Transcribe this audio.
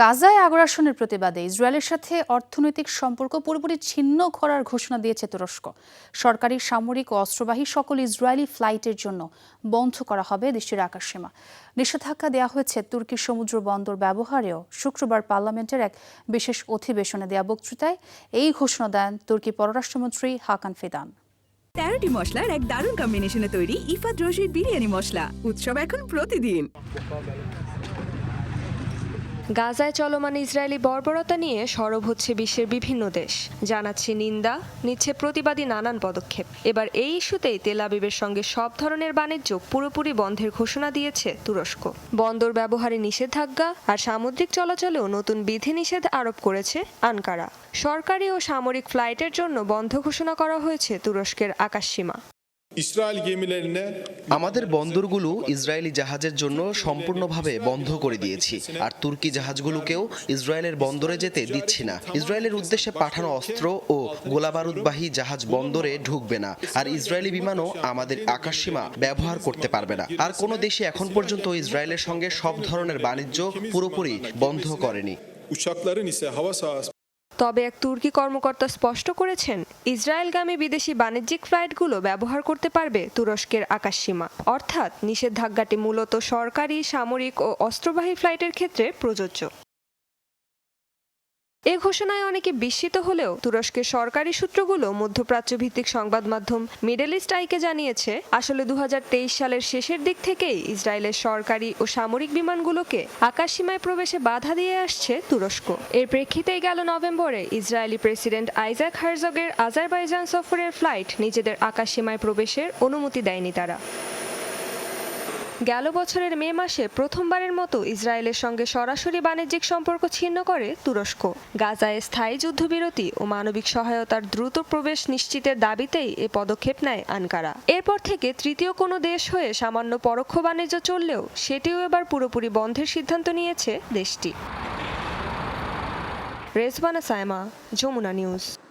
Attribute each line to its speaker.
Speaker 1: গাজায় আগ্রাসনের প্রতিবাদে ইসরায়েলের সাথে অর্থনৈতিক সম্পর্ক পুরোপুরি ছিন্ন করার ঘোষণা দিয়েছে তুরস্ক। সরকারি সামরিক ও অস্ত্রবাহী সকল ইসরায়েলি ফ্লাইটের জন্য বন্ধ করা হবে দেশটির আকাশসীমা। নিষেধাজ্ঞা দেওয়া হয়েছে তুর্কি সমুদ্র বন্দর ব্যবহারেও। শুক্রবার পার্লামেন্টের এক বিশেষ অধিবেশনে দেয়া বক্তৃতায় এই ঘোষণা দেন তুর্কি পররাষ্ট্রমন্ত্রী হাকান ফিদান।
Speaker 2: তেরোটি মশলার এক দারুণ কম্বিনেশনে তৈরি ইফাত রশিদ বিরিয়ানি মশলা। উৎসব এখন প্রতিদিন।
Speaker 3: গাজায় চলমান ইসরায়েলি বর্বরতা নিয়ে সরব হচ্ছে বিশ্বের বিভিন্ন দেশ। জানাচ্ছে নিন্দা, নিচ্ছে প্রতিবাদী নানান পদক্ষেপ। এবার এই ইস্যুতেই তেল আবিবের সঙ্গে সব ধরনের বাণিজ্য পুরোপুরি বন্ধের ঘোষণা দিয়েছে তুরস্ক। বন্দর ব্যবহারে নিষেধাজ্ঞা আর সামুদ্রিক চলাচলেও নতুন বিধিনিষেধ আরোপ করেছে আনকারা। সরকারি ও সামরিক ফ্লাইটের জন্য বন্ধ ঘোষণা করা হয়েছে তুরস্কের আকাশসীমা।
Speaker 4: İsrail gemilerine
Speaker 5: আমাদের বন্দরগুলো ইসরায়েলি জাহাজের জন্য সম্পূর্ণভাবে বন্ধ করে দিয়েছি আর তুর্কি জাহাজগুলোকেও ইসরায়েলের বন্দরে যেতে দিচ্ছি না। ইসরায়েলের উদ্দেশ্যে পাঠানো অস্ত্র ও গোলাবারুদবাহী জাহাজ বন্দরে ঢুকবে না আর ইসরায়েলি বিমানও আমাদের আকাশসীমা ব্যবহার করতে পারবে না। আর কোনো দেশই এখন পর্যন্ত ইসরায়েলের সঙ্গে সব ধরনের বাণিজ্য পুরোপুরি বন্ধ করেনি।
Speaker 4: uçakların ise hava sahası
Speaker 3: তবে এক তুর্কি কর্মকর্তা স্পষ্ট করেছেন, ইসরায়েলগামী বিদেশি বাণিজ্যিক ফ্লাইটগুলো ব্যবহার করতে পারবে তুরস্কের আকাশসীমা। অর্থাৎ নিষেধাজ্ঞাটি মূলত সরকারি, সামরিক ও অস্ত্রবাহী ফ্লাইটের ক্ষেত্রে প্রযোজ্য। এ ঘোষণায় অনেকে বিস্মিত হলেও তুরস্কের সরকারি সূত্রগুলো মধ্যপ্রাচ্য ভিত্তিক সংবাদ মাধ্যম মিডল ইস্ট আইকে জানিয়েছে, আসলে দু হাজার তেইশ সালের শেষের দিক থেকেই ইসরায়েলের সরকারি ও সামরিক বিমানগুলোকে আকাশসীমায় প্রবেশে বাধা দিয়ে আসছে তুরস্ক। এর প্রেক্ষিতেই গেল নভেম্বরে ইসরায়েলি প্রেসিডেন্ট আইজাক হারজগের আজারবাইজান সফরের ফ্লাইট নিজেদের আকাশসীমায় প্রবেশের অনুমতি দেয়নি তারা। গেল বছরের মে মাসে প্রথমবারের মতো ইসরায়েলের সঙ্গে সরাসরি বাণিজ্যিক সম্পর্ক ছিন্ন করে তুরস্ক। গাজায় স্থায়ী যুদ্ধবিরতি ও মানবিক সহায়তার দ্রুত প্রবেশ নিশ্চিতের দাবিতেই এ পদক্ষেপ নেয় আনকারা। এরপর থেকে তৃতীয় কোনো দেশ হয়ে সামান্য পরোক্ষ বাণিজ্য চললেও সেটিও এবার পুরোপুরি বন্ধের সিদ্ধান্ত নিয়েছে দেশটি। রেজবানা সায়মা, যমুনা নিউজ।